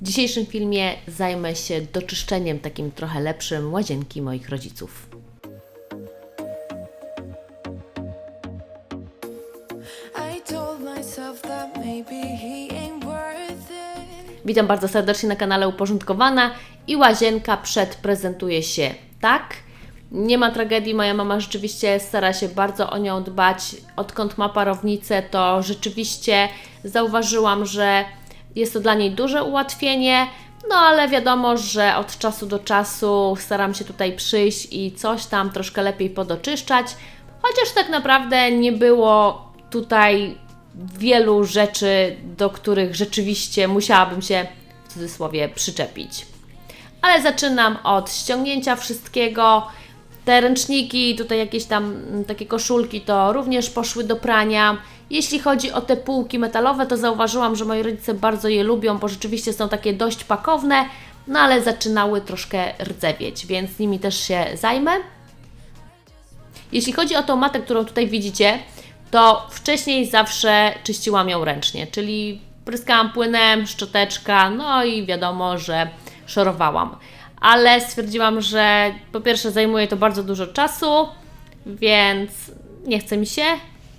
W dzisiejszym filmie zajmę się doczyszczeniem takim trochę lepszym łazienki moich rodziców. Witam bardzo serdecznie na kanale Uporządkowana i łazienka przed prezentuje się tak. Nie ma tragedii, moja mama rzeczywiście stara się bardzo o nią dbać. Odkąd ma parownicę, to rzeczywiście zauważyłam, że jest to dla niej duże ułatwienie. No ale wiadomo, że od czasu do czasu staram się tutaj przyjść i coś tam troszkę lepiej podoczyszczać. Chociaż tak naprawdę nie było tutaj wielu rzeczy, do których rzeczywiście musiałabym się w cudzysłowie przyczepić. Ale zaczynam od ściągnięcia wszystkiego. Te ręczniki, tutaj jakieś tam mm, takie koszulki, to również poszły do prania. Jeśli chodzi o te półki metalowe, to zauważyłam, że moi rodzice bardzo je lubią, bo rzeczywiście są takie dość pakowne, no ale zaczynały troszkę rdzewieć, więc nimi też się zajmę. Jeśli chodzi o tą matę, którą tutaj widzicie, to wcześniej zawsze czyściłam ją ręcznie, czyli pryskałam płynem, szczoteczka, no i wiadomo, że szorowałam. Ale stwierdziłam, że po pierwsze zajmuje to bardzo dużo czasu, więc nie chce mi się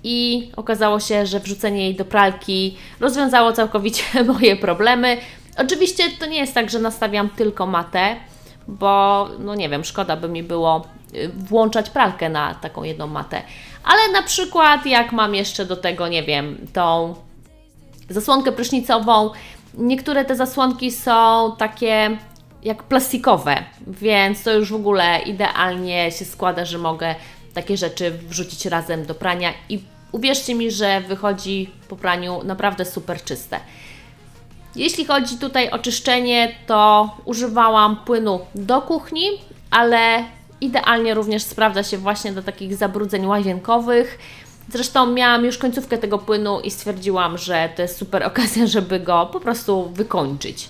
i okazało się, że wrzucenie jej do pralki rozwiązało całkowicie moje problemy. Oczywiście to nie jest tak, że nastawiam tylko matę, bo no nie wiem, szkoda by mi było y, włączać pralkę na taką jedną matę. Ale na przykład jak mam jeszcze do tego, nie wiem, tą zasłonkę prysznicową, niektóre te zasłonki są takie jak plastikowe, więc to już w ogóle idealnie się składa, że mogę takie rzeczy wrzucić razem do prania i uwierzcie mi, że wychodzi po praniu naprawdę super czyste. Jeśli chodzi tutaj o czyszczenie, to używałam płynu do kuchni, ale idealnie również sprawdza się właśnie do takich zabrudzeń łazienkowych. Zresztą miałam już końcówkę tego płynu i stwierdziłam, że to jest super okazja, żeby go po prostu wykończyć.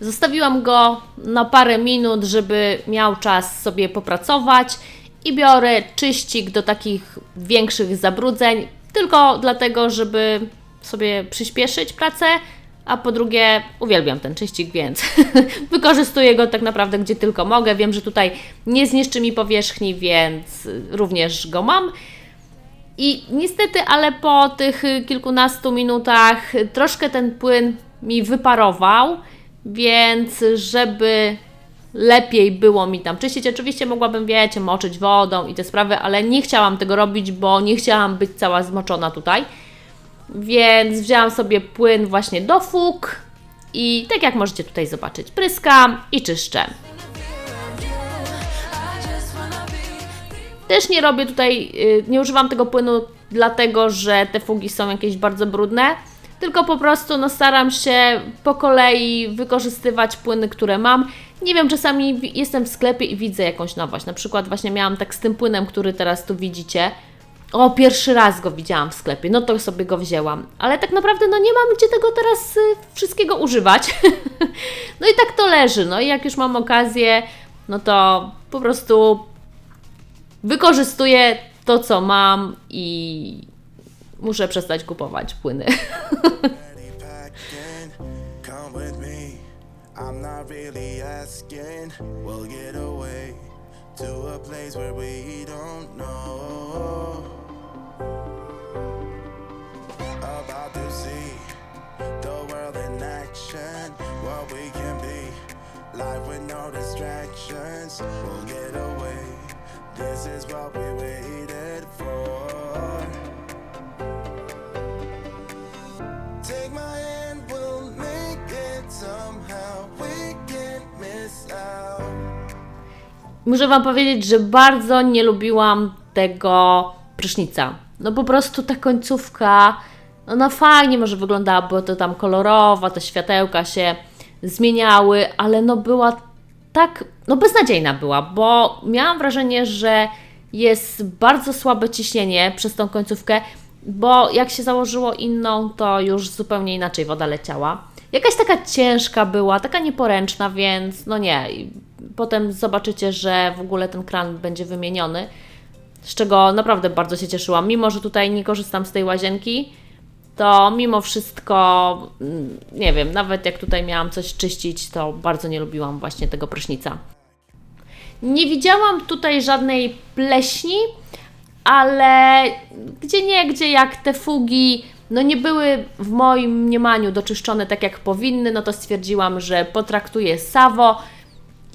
Zostawiłam go na parę minut, żeby miał czas sobie popracować i biorę czyścik do takich większych zabrudzeń, tylko dlatego, żeby sobie przyspieszyć pracę, a po drugie uwielbiam ten czyścik, więc wykorzystuję go tak naprawdę gdzie tylko mogę. Wiem, że tutaj nie zniszczy mi powierzchni, więc również go mam. I niestety, ale po tych kilkunastu minutach troszkę ten płyn mi wyparował, więc żeby lepiej było mi tam czyścić, oczywiście mogłabym, wiecie, moczyć wodą i te sprawy, ale nie chciałam tego robić, bo nie chciałam być cała zmoczona tutaj. Więc wzięłam sobie płyn właśnie do fug i tak jak możecie tutaj zobaczyć, pryskam i czyszczę. Też nie robię tutaj, y, nie używam tego płynu dlatego, że te fugi są jakieś bardzo brudne, tylko po prostu no, staram się po kolei wykorzystywać płyny, które mam. Nie wiem, czasami jestem w sklepie i widzę jakąś nowość. Na przykład właśnie miałam tak z tym płynem, który teraz tu widzicie. O, pierwszy raz go widziałam w sklepie, no to sobie go wzięłam. Ale tak naprawdę no nie mam gdzie tego teraz y, wszystkiego używać. no i tak to leży. No i jak już mam okazję, no to po prostu wykorzystuję to, co mam i muszę przestać kupować płyny. to a place where we don't know. About to see the world in action. What we can be. Life with no distractions. We'll get away. This is what we waited Muszę Wam powiedzieć, że bardzo nie lubiłam tego prysznica. No po prostu ta końcówka, ona fajnie może wyglądała, bo to tam kolorowa, te światełka się zmieniały, ale no była tak, no beznadziejna była, bo miałam wrażenie, że jest bardzo słabe ciśnienie przez tą końcówkę, bo jak się założyło inną, to już zupełnie inaczej woda leciała. Jakaś taka ciężka była, taka nieporęczna, więc no nie. I Potem zobaczycie, że w ogóle ten kran będzie wymieniony, z czego naprawdę bardzo się cieszyłam. Mimo, że tutaj nie korzystam z tej łazienki, to mimo wszystko, mm, nie wiem, nawet jak tutaj miałam coś czyścić, to bardzo nie lubiłam właśnie tego prysznica. Nie widziałam tutaj żadnej pleśni, ale gdzie nie, gdzie jak te fugi no nie były w moim mniemaniu doczyszczone tak jak powinny, no to stwierdziłam, że potraktuję Savo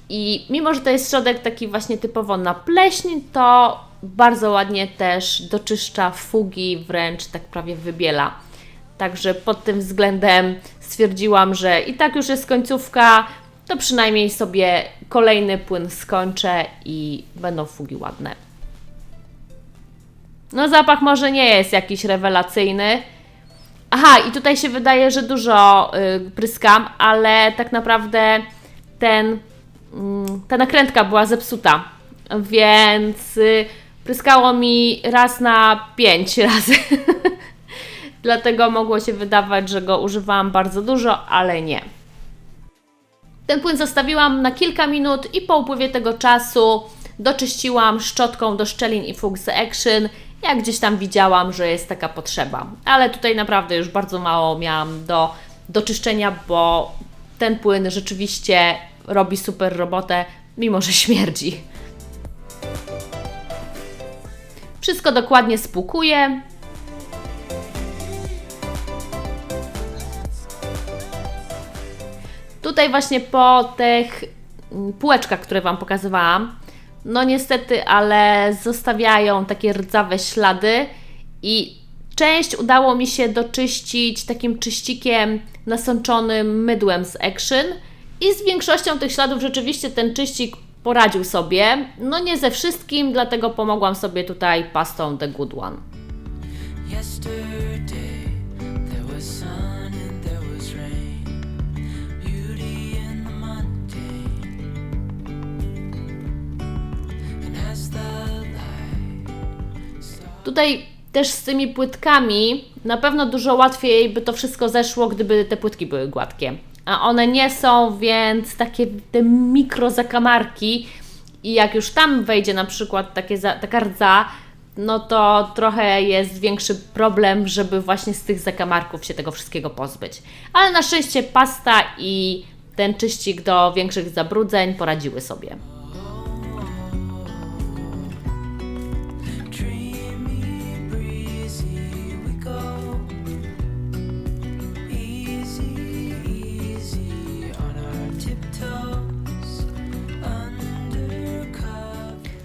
i mimo, że to jest środek taki właśnie typowo na pleśń, to bardzo ładnie też doczyszcza fugi, wręcz tak prawie wybiela. Także pod tym względem stwierdziłam, że i tak już jest końcówka, to przynajmniej sobie kolejny płyn skończę i będą fugi ładne. No zapach może nie jest jakiś rewelacyjny. Aha, i tutaj się wydaje, że dużo y, pryskam, ale tak naprawdę ten, mm, ta nakrętka była zepsuta, więc y, pryskało mi raz na pięć razy. Dlatego mogło się wydawać, że go używałam bardzo dużo, ale nie. Ten płyn zostawiłam na kilka minut i po upływie tego czasu doczyściłam szczotką do szczelin i z Action, jak gdzieś tam widziałam, że jest taka potrzeba. Ale tutaj naprawdę już bardzo mało miałam do, do czyszczenia, bo ten płyn rzeczywiście robi super robotę, mimo że śmierdzi. Wszystko dokładnie spłukuję. Tutaj właśnie po tych mm, półeczkach, które Wam pokazywałam, no niestety, ale zostawiają takie rdzawe ślady i część udało mi się doczyścić takim czyścikiem nasączonym mydłem z Action i z większością tych śladów rzeczywiście ten czyścik poradził sobie. No nie ze wszystkim, dlatego pomogłam sobie tutaj pastą The Good One. Yesterday Tutaj też z tymi płytkami na pewno dużo łatwiej by to wszystko zeszło, gdyby te płytki były gładkie. A one nie są, więc takie te mikro zakamarki i jak już tam wejdzie na przykład takie za, taka rdza, no to trochę jest większy problem, żeby właśnie z tych zakamarków się tego wszystkiego pozbyć. Ale na szczęście pasta i ten czyścik do większych zabrudzeń poradziły sobie.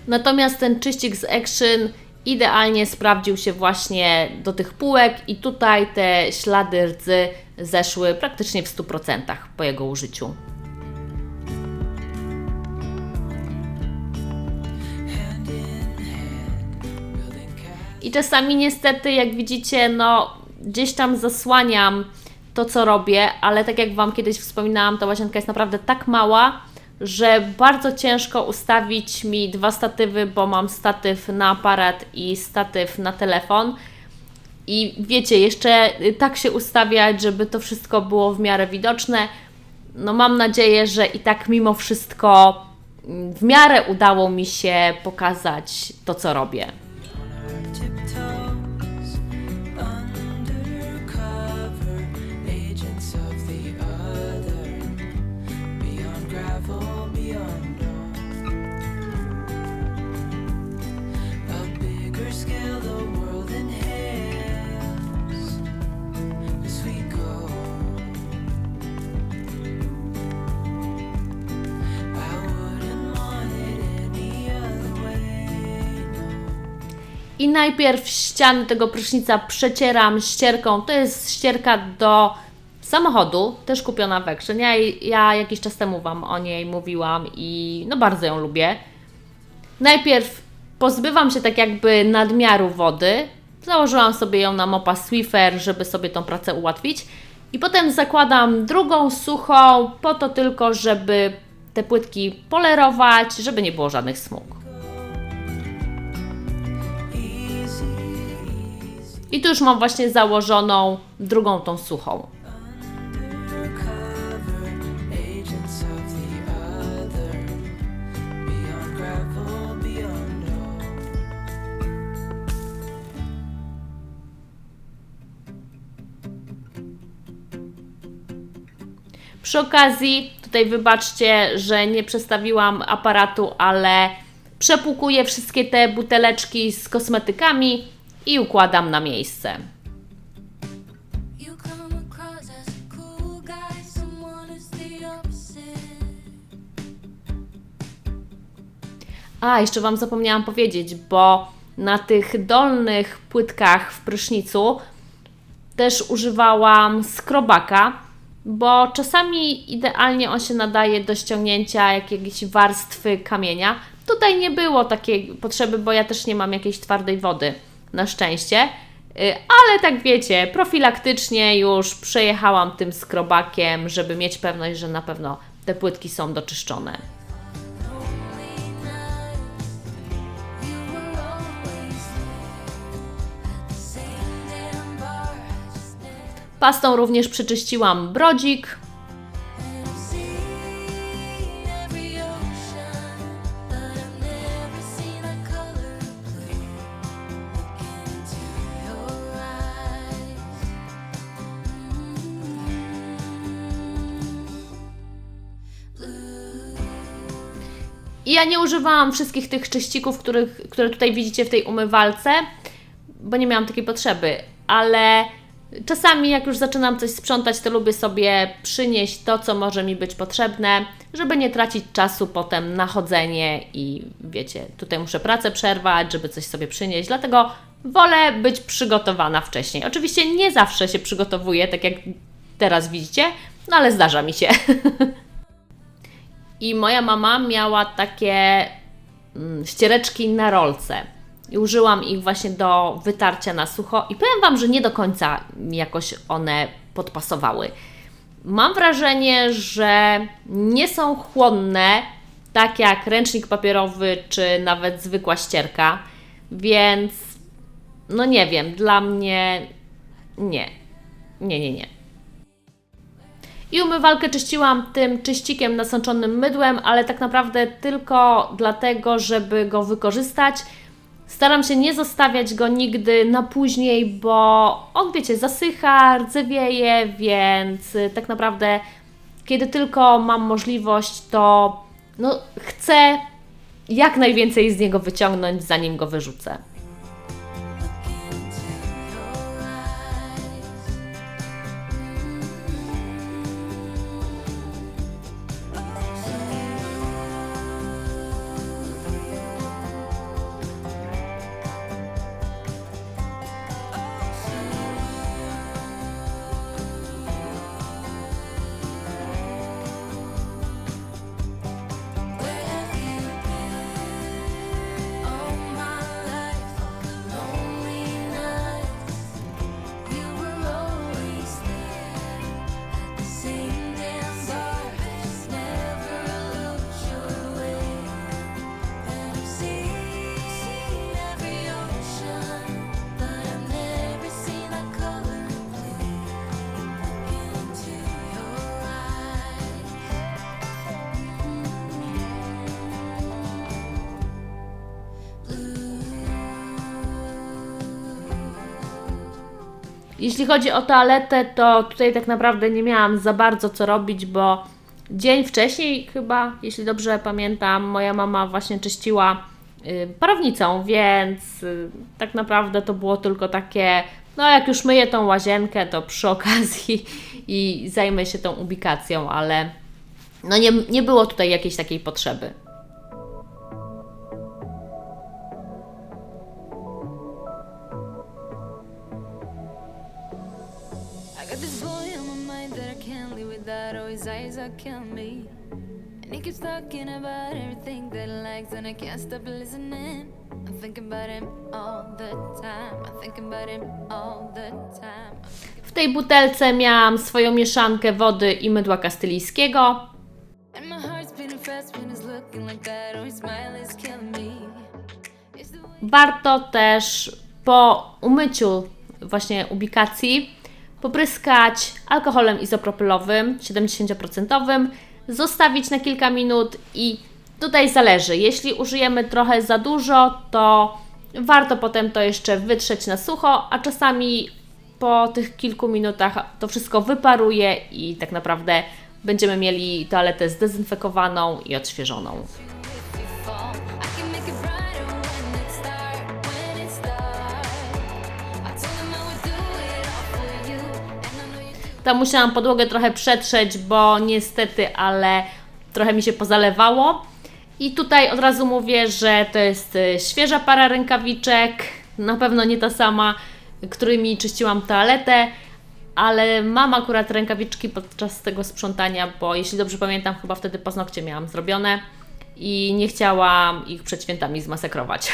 Natomiast ten czyścik z Action idealnie sprawdził się właśnie do tych półek i tutaj te ślady rdzy zeszły praktycznie w 100% po jego użyciu. I czasami niestety, jak widzicie, no gdzieś tam zasłaniam to, co robię, ale tak jak Wam kiedyś wspominałam, ta łazienka jest naprawdę tak mała, że bardzo ciężko ustawić mi dwa statywy, bo mam statyw na aparat i statyw na telefon. I wiecie, jeszcze tak się ustawiać, żeby to wszystko było w miarę widoczne. No mam nadzieję, że i tak mimo wszystko w miarę udało mi się pokazać to, co robię. I najpierw ściany tego prysznica przecieram ścierką. To jest ścierka do samochodu, też kupiona w Action. Ja, ja jakiś czas temu Wam o niej mówiłam i no bardzo ją lubię. Najpierw pozbywam się tak jakby nadmiaru wody. Założyłam sobie ją na mopa Swiffer, żeby sobie tą pracę ułatwić. I potem zakładam drugą suchą, po to tylko, żeby te płytki polerować, żeby nie było żadnych smug. I tu już mam właśnie założoną drugą tą suchą. Przy okazji, tutaj wybaczcie, że nie przestawiłam aparatu, ale przepłukuję wszystkie te buteleczki z kosmetykami i układam na miejsce. A, jeszcze Wam zapomniałam powiedzieć, bo na tych dolnych płytkach w prysznicu też używałam skrobaka, bo czasami idealnie on się nadaje do ściągnięcia jakiejś warstwy kamienia. Tutaj nie było takiej potrzeby, bo ja też nie mam jakiejś twardej wody, na szczęście. Y, Ale tak wiecie, profilaktycznie już przejechałam tym skrobakiem, żeby mieć pewność, że na pewno te płytki są doczyszczone. You were always there I ja nie używałam wszystkich tych czyścików, których, które tutaj widzicie w tej umywalce, bo nie miałam takiej potrzeby, ale czasami jak już zaczynam coś sprzątać, to lubię sobie przynieść to, co może mi być potrzebne, żeby nie tracić czasu potem na chodzenie i wiecie, tutaj muszę pracę przerwać, żeby coś sobie przynieść, dlatego wolę być przygotowana wcześniej. Oczywiście nie zawsze się przygotowuję, tak jak teraz widzicie, no ale zdarza mi się. I moja mama miała takie mm, ściereczki na rolce. I użyłam ich właśnie do wytarcia na sucho. I powiem Wam, że nie do końca jakoś one podpasowały. Mam wrażenie, że nie są chłonne, tak jak ręcznik papierowy czy nawet zwykła ścierka, więc no nie wiem, dla mnie nie. Nie, nie, nie. I umywalkę czyściłam tym czyścikiem nasączonym mydłem, ale tak naprawdę tylko dlatego, żeby go wykorzystać. Staram się nie zostawiać go nigdy na później, bo on, wiecie, zasycha, rdzewieje, więc y, tak naprawdę, kiedy tylko mam możliwość, to no, chcę jak najwięcej z niego wyciągnąć, zanim go wyrzucę. Jeśli chodzi o toaletę, to tutaj tak naprawdę nie miałam za bardzo co robić, bo dzień wcześniej chyba, jeśli dobrze pamiętam, moja mama właśnie czyściła y, parownicą, więc y, tak naprawdę to było tylko takie, no jak już myję tą łazienkę, to przy okazji i zajmę się tą ubikacją, ale no nie, nie było tutaj jakiejś takiej potrzeby. Keeps talking about everything that he likes, and I can't stop listening. I'm thinking about him all the time. I'm thinking about him all the time. W tej butelce miałam swoją mieszankę wody i mydła kastylijskiego. And my heart's beating fast when he's looking like that. Oh, his smile is killing me. It's the way Warto też po umyciu właśnie ubikacji popryskać alkoholem izopropylowym 70%, zostawić na kilka minut i tutaj zależy. Jeśli użyjemy trochę za dużo, to warto potem to jeszcze wytrzeć na sucho, a czasami po tych kilku minutach to wszystko wyparuje i tak naprawdę będziemy mieli toaletę zdezynfekowaną i odświeżoną. Tam musiałam podłogę trochę przetrzeć, bo niestety, ale trochę mi się pozalewało. I tutaj od razu mówię, że to jest y, świeża para rękawiczek, na pewno nie ta sama, którymi czyściłam toaletę, ale mam akurat rękawiczki podczas tego sprzątania, bo jeśli dobrze pamiętam, chyba wtedy paznokcie miałam zrobione i nie chciałam ich przed świętami zmasakrować.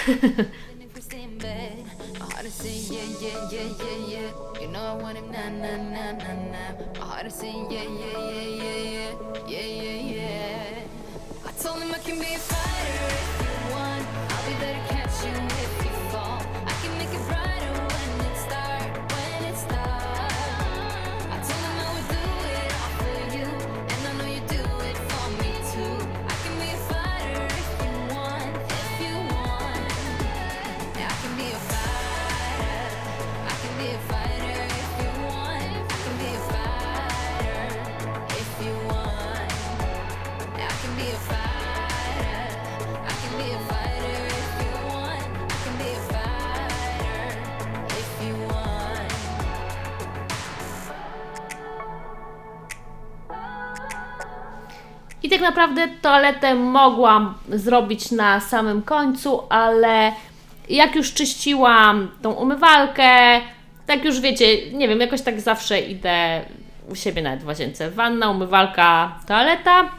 na na na na na. Yeah, yeah, yeah, yeah, yeah, yeah, yeah, yeah. I told him I can be a tak naprawdę toaletę mogłam zrobić na samym końcu, ale jak już czyściłam tą umywalkę, tak już wiecie, nie wiem, jakoś tak zawsze idę u siebie nawet w łazience. Wanna, umywalka, toaleta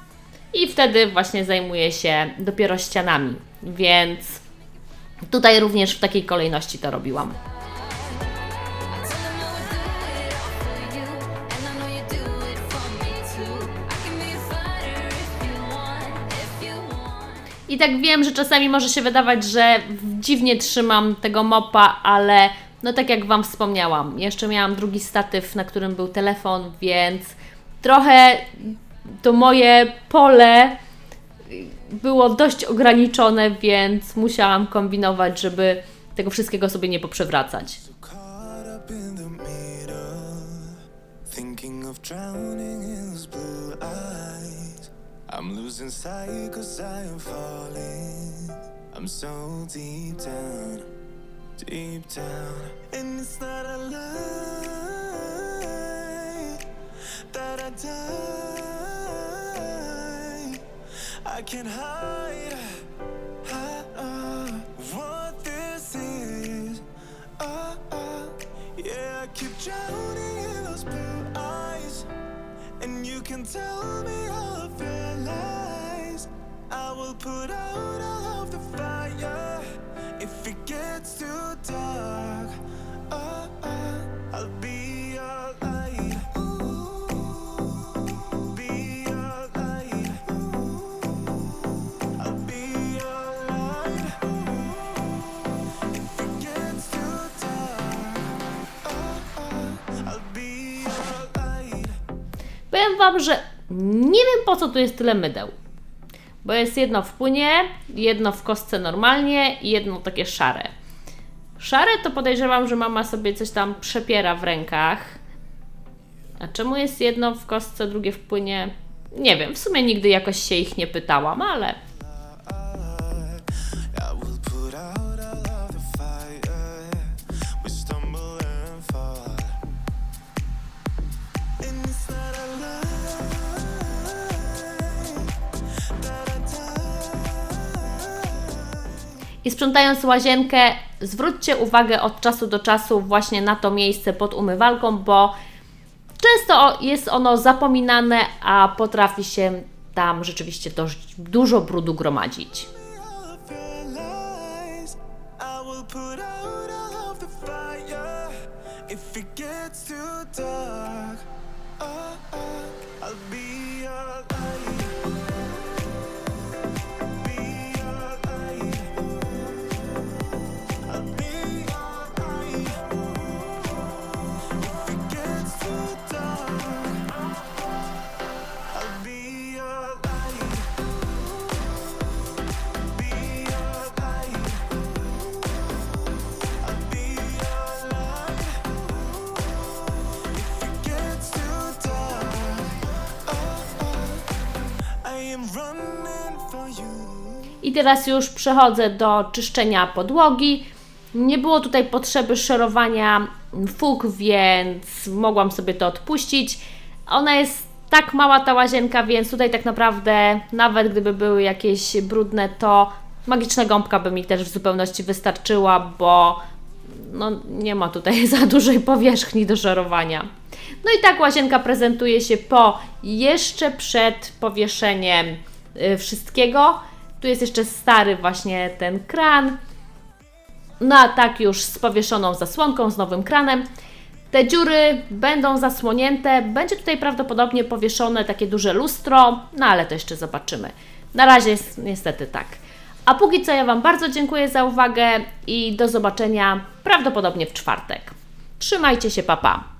i wtedy właśnie zajmuję się dopiero ścianami. Więc tutaj również w takiej kolejności to robiłam. I tak wiem, że czasami może się wydawać, że dziwnie trzymam tego mopa, ale no tak jak Wam wspomniałam, jeszcze miałam drugi statyw, na którym był telefon, więc trochę to moje pole było dość ograniczone, więc musiałam kombinować, żeby tego wszystkiego sobie nie poprzewracać. I'm losing sight cause I am falling. I'm so deep down, deep down. And it's not a lie that I die. I can't hide, Powiem Wam, że nie wiem po co tu jest tyle mydeł. Bo jest jedno w płynie, jedno w kostce normalnie i jedno takie szare. Szare to podejrzewam, że mama sobie coś tam przepiera w rękach. A czemu jest jedno w kostce, drugie w płynie? Nie wiem, w sumie nigdy jakoś się ich nie pytałam, ale I sprzątając łazienkę, zwróćcie uwagę od czasu do czasu właśnie na to miejsce pod umywalką, bo często jest ono zapominane, a potrafi się tam rzeczywiście dość dużo brudu gromadzić. Oh, oh, I'll be I teraz już przechodzę do czyszczenia podłogi. Nie było tutaj potrzeby szorowania fug, więc mogłam sobie to odpuścić. Ona jest tak mała ta łazienka, więc tutaj tak naprawdę nawet gdyby były jakieś brudne, to magiczna gąbka by mi też w zupełności wystarczyła, bo no, nie ma tutaj za dużej powierzchni do szorowania. No i tak łazienka prezentuje się po jeszcze przed powieszeniem y, wszystkiego. Tu jest jeszcze stary właśnie ten kran. No a tak już z powieszoną zasłonką, z nowym kranem. Te dziury będą zasłonięte. Będzie tutaj prawdopodobnie powieszone takie duże lustro, no ale to jeszcze zobaczymy. Na razie jest niestety tak. A póki co ja Wam bardzo dziękuję za uwagę i do zobaczenia prawdopodobnie w czwartek. Trzymajcie się, papa. Pa.